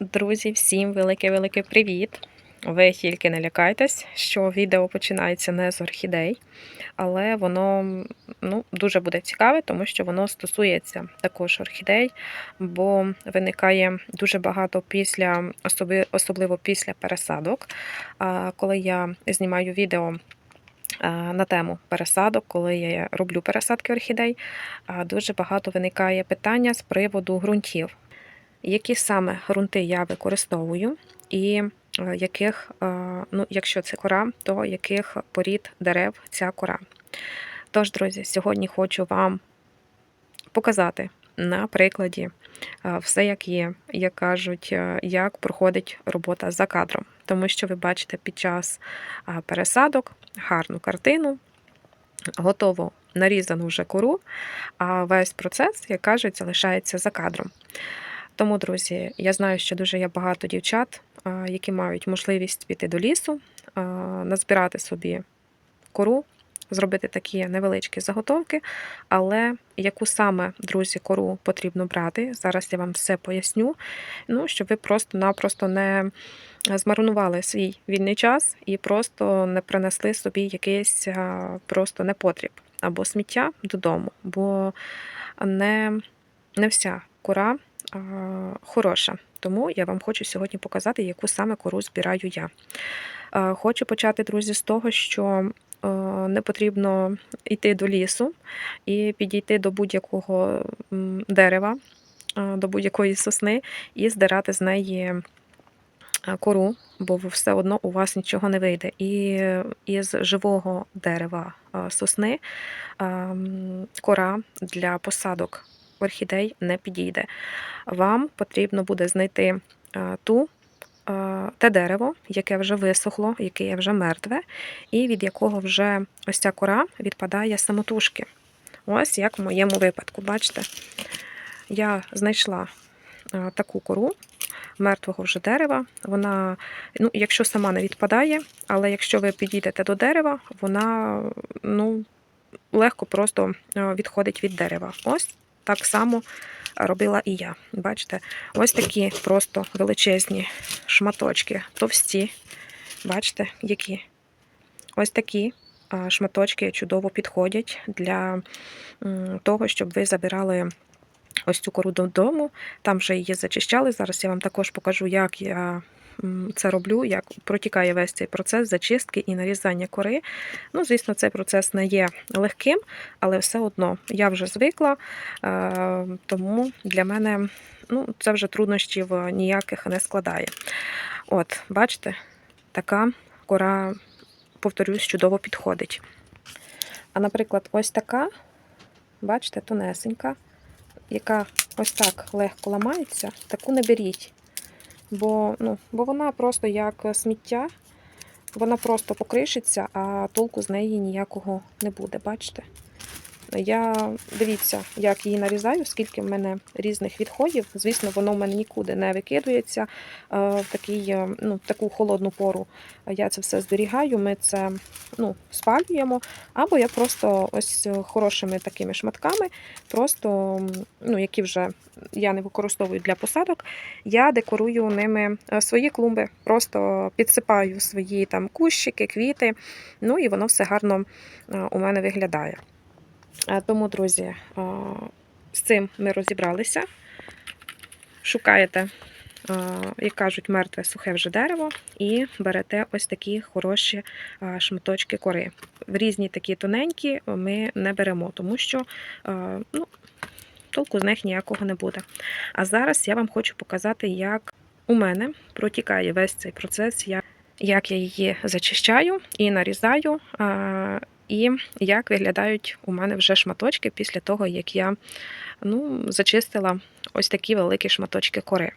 Друзі, всім велике-велике привіт! Ви тільки не лякайтесь, що відео починається не з орхідей, але воно ну, дуже буде цікаве, тому що воно стосується також орхідей, бо виникає дуже багато після, особливо після пересадок. Коли я знімаю відео на тему пересадок, коли я роблю пересадки орхідей, дуже багато виникає питання з приводу ґрунтів які саме ґрунти я використовую, і е, яких, е, ну, якщо це кора, то яких порід дерев ця кора. Тож, друзі, сьогодні хочу вам показати на прикладі е, все, як є, як кажуть, як проходить робота за кадром. Тому що ви бачите під час пересадок гарну картину, готову нарізану вже кору, а весь процес, як кажуть, залишається за кадром. Тому, друзі, я знаю, що дуже є багато дівчат, які мають можливість піти до лісу, назбирати собі кору, зробити такі невеличкі заготовки. Але яку саме, друзі, кору потрібно брати, зараз я вам все поясню. Ну, щоб ви просто-напросто не змарнували свій вільний час і просто не принесли собі якийсь просто непотріб або сміття додому, бо не, не вся кора хороша. Тому я вам хочу сьогодні показати, яку саме кору збираю я. Хочу почати, друзі, з того, що не потрібно йти до лісу і підійти до будь-якого дерева, до будь-якої сосни і здирати з неї кору, бо все одно у вас нічого не вийде. І із живого дерева сосни кора для посадок орхідей не підійде. Вам потрібно буде знайти е, ту, е, те дерево, яке вже висохло, яке є вже мертве, і від якого вже ось ця кора відпадає самотужки. Ось як в моєму випадку, бачите, я знайшла е, таку кору мертвого вже дерева. Вона, ну, якщо сама не відпадає, але якщо ви підійдете до дерева, вона ну, легко просто відходить від дерева. Ось так само робила і я. Бачите, ось такі просто величезні шматочки, товсті. Бачите, які? Ось такі шматочки чудово підходять для того, щоб ви забирали ось цю кору додому. Там вже її зачищали. Зараз я вам також покажу, як я це роблю, як протікає весь цей процес зачистки і нарізання кори. Ну, звісно, цей процес не є легким, але все одно я вже звикла, е, тому для мене ну, це вже труднощів ніяких не складає. От, бачите, така кора, повторюсь, чудово підходить. А, наприклад, ось така, бачите, тонесенька, яка ось так легко ламається, таку не беріть. Бо, ну, бо вона просто як сміття, вона просто покришиться, а толку з неї ніякого не буде, бачите? Я дивіться, як її нарізаю, скільки в мене різних відходів. Звісно, воно в мене нікуди не викидується е, в такий, е, ну, таку холодну пору. Я це все зберігаю, ми це ну, спалюємо. Або я просто ось хорошими такими шматками, просто, ну, які вже я не використовую для посадок, я декорую ними е, свої клумби, просто підсипаю свої там кущики, квіти, ну і воно все гарно е, у мене виглядає. Тому, друзі, з цим ми розібралися. Шукаєте, як кажуть, мертве сухе вже дерево, і берете ось такі хороші шматочки кори. В різні такі тоненькі ми не беремо, тому що ну, толку з них ніякого не буде. А зараз я вам хочу показати, як у мене протікає весь цей процес, як я її зачищаю і нарізаю. І як виглядають у мене вже шматочки після того, як я ну, зачистила ось такі великі шматочки кори.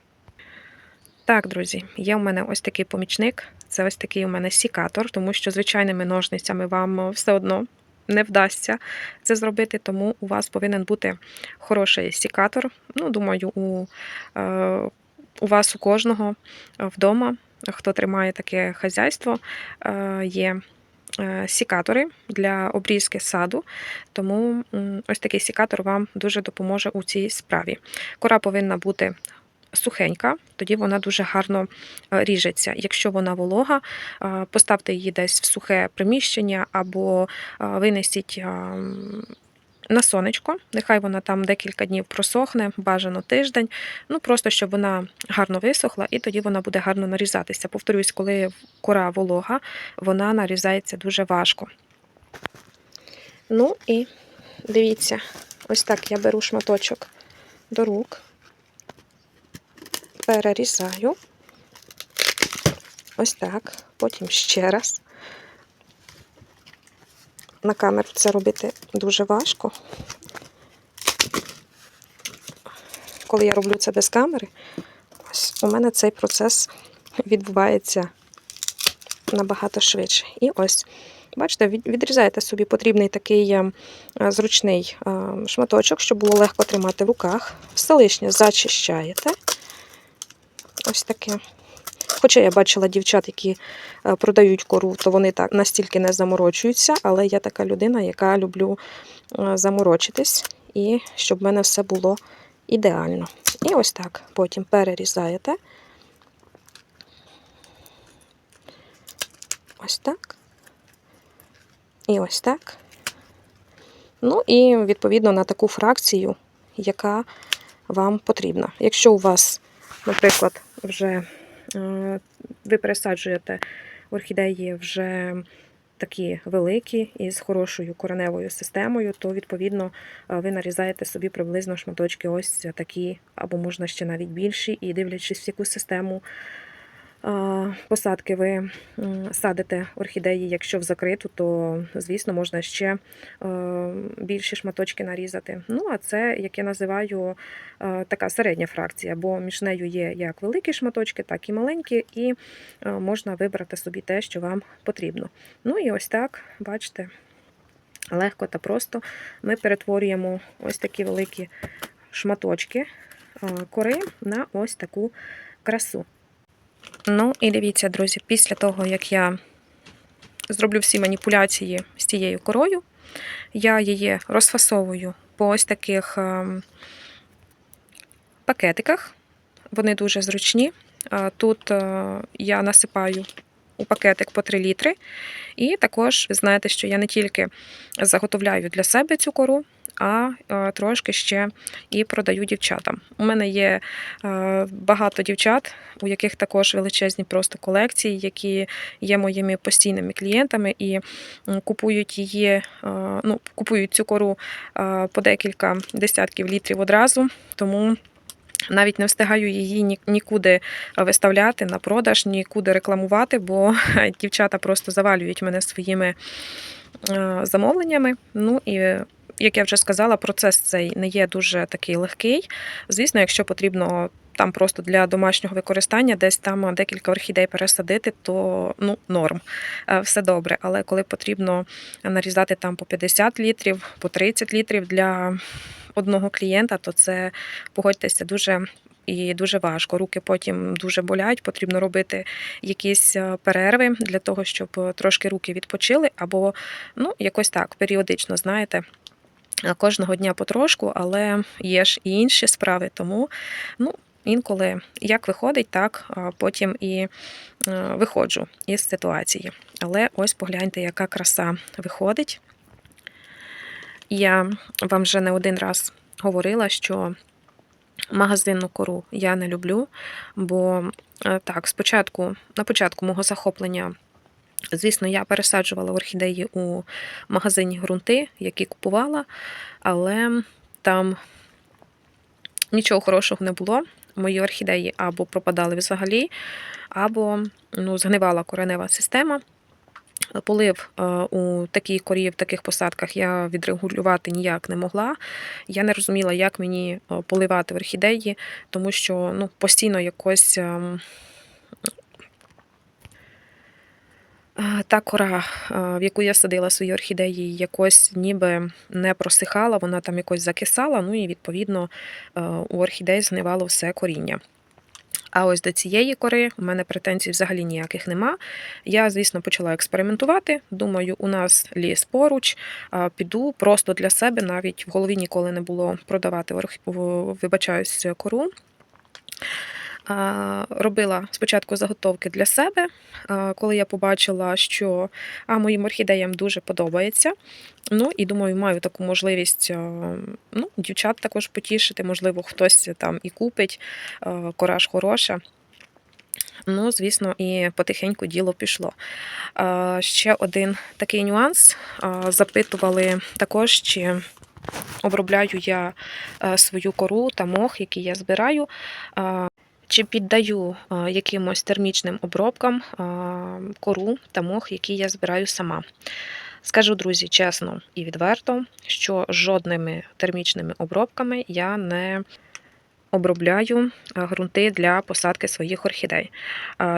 Так, друзі, є у мене ось такий помічник. Це ось такий у мене сікатор, тому що звичайними ножницями вам все одно не вдасться це зробити, тому у вас повинен бути хороший сікатор. Ну, думаю, у, е, у вас у кожного вдома, хто тримає таке хазяйство, е, є сікатори для обрізки саду, тому ось такий сікатор вам дуже допоможе у цій справі. Кора повинна бути сухенька, тоді вона дуже гарно е, ріжеться. Якщо вона волога, е, поставте її десь в сухе приміщення або е, винесіть е, м, на сонечко. Нехай вона там декілька днів просохне, бажано тиждень. Ну просто щоб вона гарно висохла, і тоді вона буде гарно нарізатися. Повторюсь, коли кора волога, вона нарізається дуже важко. Ну і дивіться, ось так я беру шматочок до рук, перерізаю. Ось так, потім ще раз. На камеру це робити дуже важко. Коли я роблю це без камери, ось у мене цей процес відбувається набагато швидше. І ось, бачите, відрізаєте собі потрібний такий е, е, зручний е, шматочок, щоб було легко тримати в руках. Все лишнє зачищаєте. Ось таке. Хоча я бачила дівчат, які е, продають кору, то вони так настільки не заморочуються, але я така людина, яка люблю е, заморочитись і щоб в мене все було ідеально. І ось так потім перерізаєте. Ось так. І ось так. Ну і відповідно на таку фракцію, яка вам потрібна. Якщо у вас, наприклад, вже ви пересаджуєте орхідеї вже такі великі і з хорошою кореневою системою, то відповідно е, ви нарізаєте собі приблизно шматочки ось такі, або можна ще навіть більші, і дивлячись, в яку систему е, посадки ви садите орхідеї, якщо в закриту, то звісно можна ще е, більші шматочки нарізати. Ну, а це, як я називаю, е, така середня фракція, бо між нею є як великі шматочки, так і маленькі, і е, можна вибрати собі те, що вам потрібно. Ну і ось так, бачите, легко та просто ми перетворюємо ось такі великі шматочки кори на ось таку красу. Ну і дивіться, друзі, після того, як я зроблю всі маніпуляції з цією корою, я її розфасовую по ось таких ем, пакетиках. Вони дуже зручні. Е, Тут е, я насипаю у пакетик по 3 літри. І також ви знаєте, що я не тільки заготовляю для себе цю кору, а е, трошки ще і продаю дівчатам. У мене є е, багато дівчат, у яких також величезні просто колекції, які є моїми постійними клієнтами і купують її, е, ну, купують цю кору по декілька десятків літрів одразу. Тому навіть не встигаю її нікуди виставляти на продаж, нікуди рекламувати, бо дівчата просто завалюють мене своїми замовленнями. Ну і як я вже сказала, процес цей не є дуже такий легкий. Звісно, якщо потрібно там просто для домашнього використання, десь там декілька орхідей пересадити, то ну, норм, Е, все добре. Але коли потрібно нарізати там по 50 літрів, по 30 літрів для одного клієнта, то це погодьтеся дуже. І дуже важко. Руки потім дуже болять, потрібно робити якісь е, перерви для того, щоб трошки руки відпочили, або ну, якось так, періодично, знаєте, кожного дня потрошку, але є ж і інші справи. Тому ну, інколи як виходить, так потім і е, виходжу із ситуації. Але ось погляньте, яка краса виходить. Я вам вже не один раз говорила, що магазинну кору я не люблю, бо е, так, спочатку, на початку мого захоплення, звісно, я пересаджувала орхідеї у магазині ґрунти, які купувала, але там нічого хорошого не було. Мої орхідеї або пропадали взагалі, або ну, згнивала коренева система. Полив е, у такій корі, в таких посадках я відрегулювати ніяк не могла. Я не розуміла, як мені е, поливати орхідеї, тому що ну, постійно якось ем, е, та кора, в яку я садила свої орхідеї, якось ніби не просихала, вона там якось закисала, ну і відповідно е, у орхідей згнивало все коріння. А ось до цієї кори у мене претензій взагалі ніяких нема. Я, звісно, почала експериментувати. Думаю, у нас ліс поруч. Піду просто для себе, навіть в голові ніколи не було продавати вибачаюсь, кору. Робила спочатку заготовки для себе, коли я побачила, що а, моїм орхідеям дуже подобається. Ну і думаю, маю таку можливість ну, дівчат також потішити, можливо, хтось там і купить, кораж хороша. Ну, звісно, і потихеньку діло пішло. Ще один такий нюанс. Запитували також, чи обробляю я свою кору та мох, який я збираю. Чи піддаю якимось термічним обробкам кору та мох, який я збираю сама. Скажу, друзі, чесно і відверто, що жодними термічними обробками я не обробляю ґрунти для посадки своїх орхідей.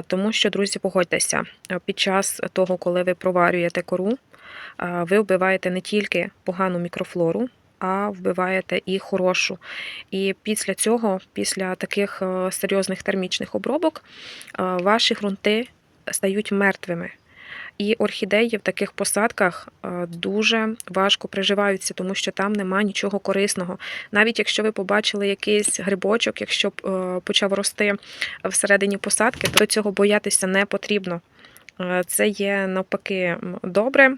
Тому що, друзі, погодьтеся, під час того, коли ви проварюєте кору, ви вбиваєте не тільки погану мікрофлору, а вбиваєте і хорошу. І після цього, після таких е, серйозних термічних обробок, е, ваші ґрунти стають мертвими. І орхідеї в таких посадках е, дуже важко приживаються, тому що там нема нічого корисного. Навіть якщо ви побачили якийсь грибочок, якщо почав рости всередині посадки, то цього боятися не потрібно. Це є навпаки добре.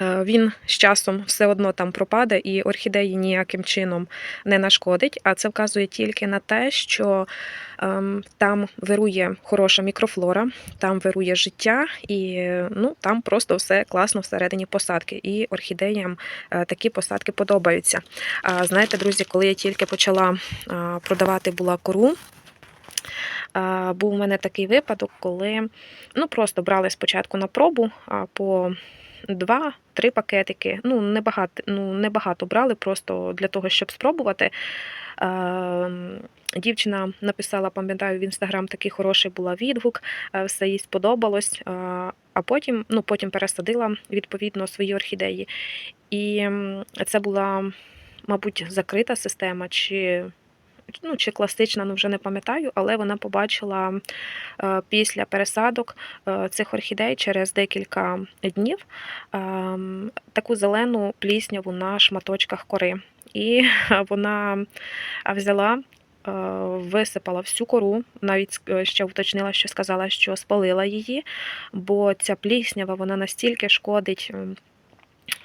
Е, Він з часом все одно там пропаде, і орхідеї ніяким чином не нашкодить. А це вказує тільки на те, що ем, там вирує хороша мікрофлора, там вирує життя, і ну, там просто все класно всередині посадки. І орхідеям е, такі посадки подобаються. Знаєте, друзі, коли я тільки почала продавати була кору. Був у мене такий випадок, коли ну, просто брали спочатку на пробу по два-три пакетики. Ну, небагато, ну, небагато брали, просто для того, щоб спробувати. Е, Дівчина написала, пам'ятаю, в інстаграм такий хороший була відгук, е, все їй сподобалось. е, А потім, ну, потім пересадила відповідно свої орхідеї. І це була, мабуть, закрита система, чи, ну, чи класична, ну вже не пам'ятаю, але вона побачила е, після пересадок е, цих орхідей через декілька днів ем, таку зелену плісняву на шматочках кори. І вона взяла, е, висипала всю кору, навіть е, ще уточнила, що сказала, що спалила її, бо ця пліснява вона настільки шкодить.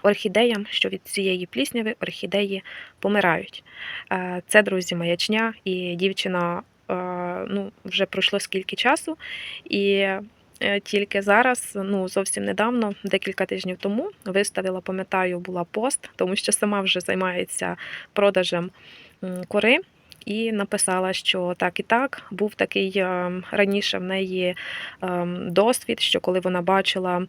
Орхідеям, що від цієї плісняви орхідеї помирають. Е, Це, друзі, маячня, і дівчина е, ну, вже пройшло скільки часу, і е, тільки зараз, ну зовсім недавно, декілька тижнів тому, виставила, пам'ятаю, була пост, тому що сама вже займається продажем кори. І написала, що так і так. Був такий е, раніше в неї е, досвід, що коли вона бачила е,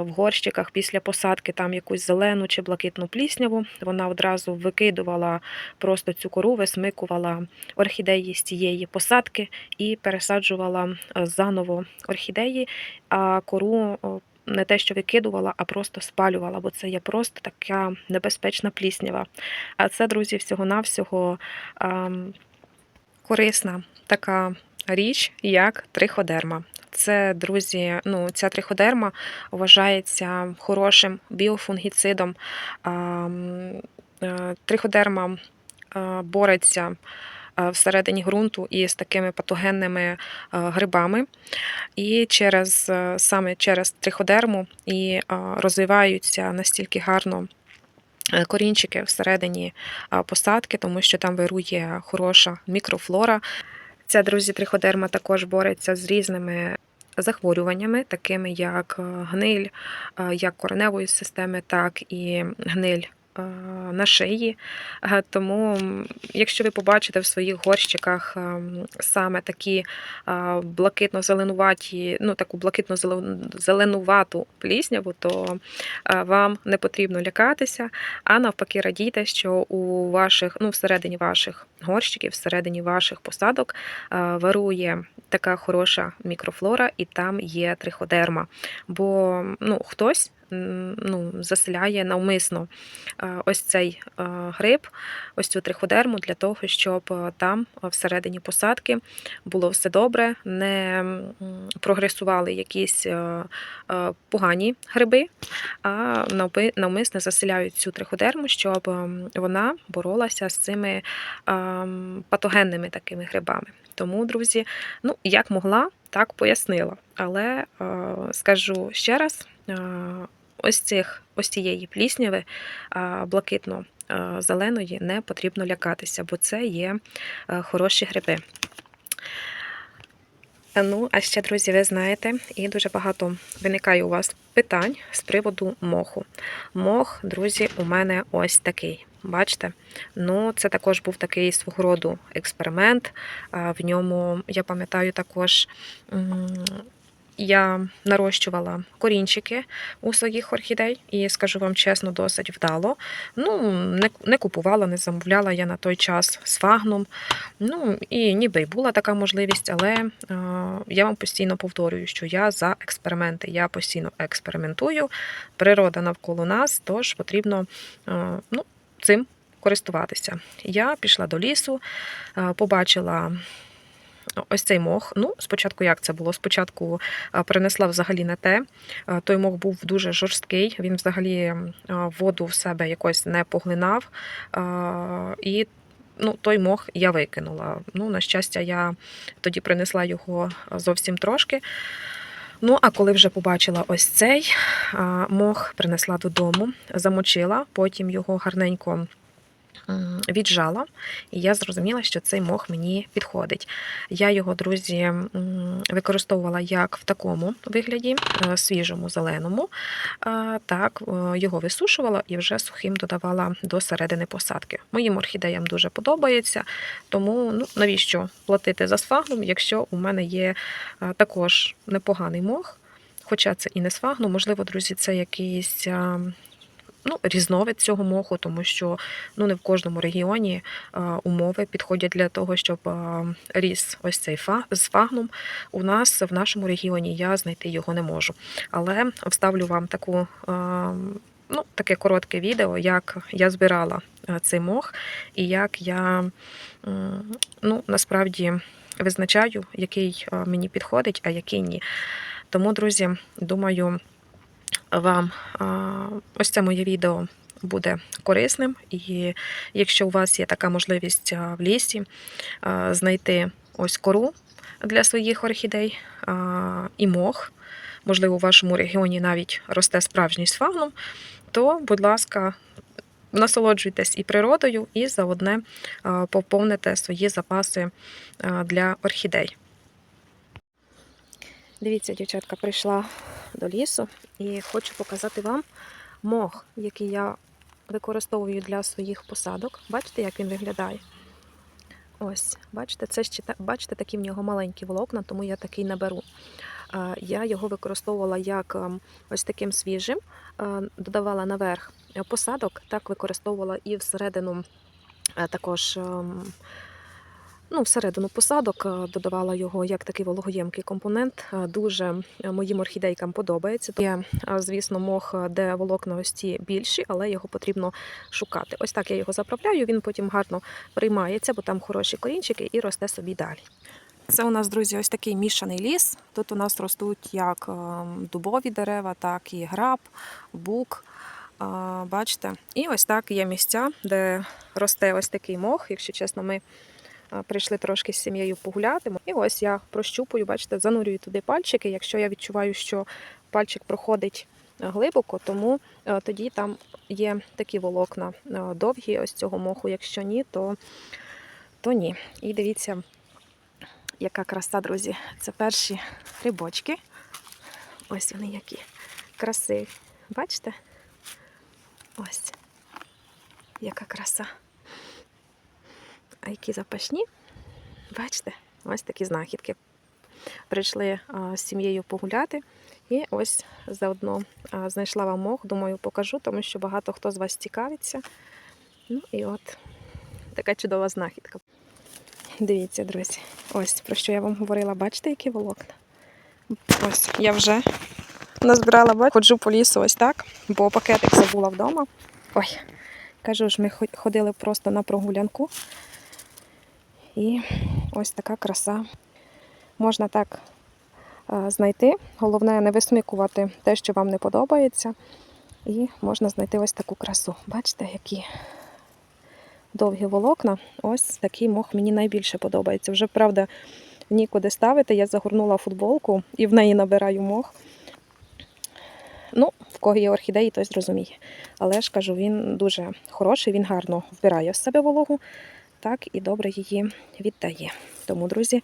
в горщиках після посадки там якусь зелену чи блакитну плісняву, вона одразу викидувала просто цю кору, висмикувала орхідеї з цієї посадки і пересаджувала заново орхідеї, а кору не те, що викидувала, а просто спалювала, бо це є просто така небезпечна пліснява. А це, друзі, всього-навсього ем, корисна така річ, як триходерма. Це, друзі, ну, ця триходерма вважається хорошим біофунгіцидом. Ем, е, Триходерма е, бореться всередині ґрунту із такими патогенними е, грибами. І через е, саме через триходерму і е, розвиваються настільки гарно е, корінчики всередині е, посадки, тому що там вирує хороша мікрофлора. Ця, друзі, триходерма також бореться з різними захворюваннями, такими як е, гниль е, як кореневої системи, так і гниль е, на шиї. Е, Тому, якщо ви побачите в своїх горщиках ем, саме такі е, блакитно-зеленуваті, ну таку блакитно-зеленувату плісняву, то е, вам не потрібно лякатися, а навпаки радійте, що у ваших, ну всередині ваших горщиків, всередині ваших посадок е, вирує така хороша мікрофлора, і там є триходерма. Бо ну, хтось ну, заселяє навмисно е, ось цей е, гриб, ось цю триходерму, для того, щоб е, там всередині посадки було все добре, не прогресували якісь погані гриби, а навмисне заселяють цю триходерму, щоб вона боролася з цими патогенними такими грибами. Тому, друзі, ну як могла, так пояснила. Але скажу ще раз: ось цих ось цієї плісняви е, блакитно. е, Зеленої не потрібно лякатися, бо це є е, хороші гриби. Е, Ну, а ще, друзі, ви знаєте, і дуже багато виникає у вас питань з приводу моху. Мох, друзі, у мене ось такий. Бачите? Ну, це також був такий свого роду експеримент. В ньому, я пам'ятаю, також я нарощувала корінчики у своїх орхідей, і скажу вам чесно, досить вдало. Ну, не, не купувала, не замовляла я на той час з фагном. Ну, і ніби й була така можливість, але е, я вам постійно повторюю, що я за експерименти. Я постійно експериментую. Природа навколо нас, тож потрібно е, ну, цим користуватися. Я пішла до лісу, е, побачила. Ось цей мох. Ну, спочатку як це було? Спочатку е, перенесла взагалі не те. Е, Той мох був дуже жорсткий, він взагалі е, воду в себе якось не поглинав. І ну, той мох я викинула. Ну, на щастя, я тоді принесла його зовсім трошки. Ну, а коли вже побачила ось цей мох, принесла додому, замочила, потім його гарненько віджала, і я зрозуміла, що цей мох мені підходить. Я його, друзі, використовувала як в такому вигляді, е, свіжому, зеленому. Так, його висушувала і вже сухим додавала до середини посадки. Моїм орхідеям дуже подобається, тому ну, навіщо платити за сфагнум, якщо у мене є е, також непоганий мох. Хоча це і не сфагнум, можливо, друзі, це якийсь а, ну, різновид цього моху, тому що ну, не в кожному регіоні а, умови підходять для того, щоб а, ріс ось цей фа, з фагном. У нас в нашому регіоні я знайти його не можу. Але вставлю вам таку. а, Ну, таке коротке відео, як я збирала цей мох, і як я ну, насправді визначаю, який мені підходить, а який ні. Тому, друзі, думаю, вам ось це моє відео буде корисним. І якщо у вас є така можливість в лісі знайти ось кору для своїх орхідей і мох, можливо, у вашому регіоні навіть росте справжній сфагнум, то, будь ласка, насолоджуйтесь і природою, і заодне поповните свої запаси для орхідей. Дивіться, дівчатка, прийшла до лісу і хочу показати вам мох, який я використовую для своїх посадок. Бачите, як він виглядає? Ось, бачите, це ще бачите, такі в нього маленькі волокна, тому я такий наберу. Я його використовувала як ем, ось таким свіжим, е, додавала наверх посадок, так використовувала і всередину е, також. Ем, Ну, всередину посадок е, додавала його як такий вологоємкий компонент. Е, Дуже е, моїм орхідейкам подобається. Є, звісно, мох, де волокна ось більші, але його потрібно шукати. Ось так я його заправляю. Він потім гарно приймається, бо там хороші корінчики і росте собі далі. Це у нас, друзі, ось такий мішаний ліс. Тут у нас ростуть як е, дубові дерева, так і граб, бук. Бачите, і ось так є місця, де росте ось такий мох. Якщо чесно, ми прийшли трошки з сім'єю погуляти. І ось я прощупую, бачите, занурюю туди пальчики. Якщо я відчуваю, що пальчик проходить е, глибоко, тому е, тоді там є такі волокна е, довгі ось цього моху. Якщо ні, то, то ні. І дивіться, яка краса, друзі. Це перші грибочки. Ось вони які красиві. Бачите? Ось. Яка краса. А які запашні. Бачите, ось такі знахідки. Прийшли з сім'єю погуляти, і ось заодно знайшла вам мох. Думаю, покажу, тому що багато хто з вас цікавиться. Ну і от така чудова знахідка. Дивіться, друзі, ось про що я вам говорила. Бачите, які волокна? Ось я вже Назбирала бач, ходжу по лісу ось так, бо пакетик забула вдома. Ой, кажу ж, ми ходили просто на прогулянку. І ось така краса. Можна так е, знайти. Головне не висмикувати те, що вам не подобається. І можна знайти ось таку красу. Бачите, які довгі волокна. Ось такий мох мені найбільше подобається. Вже, правда, нікуди ставити. Я загорнула футболку і в неї набираю мох. Ну, в кого є орхідеї, той зрозуміє. Але ж кажу, він дуже хороший, він гарно вбирає в себе вологу, так і добре її віддає. Тому, друзі,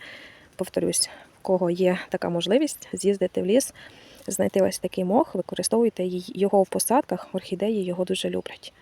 повторюсь, в кого є така можливість з'їздити в ліс, знайти ось такий мох, використовуйте його в посадках, орхідеї його дуже люблять.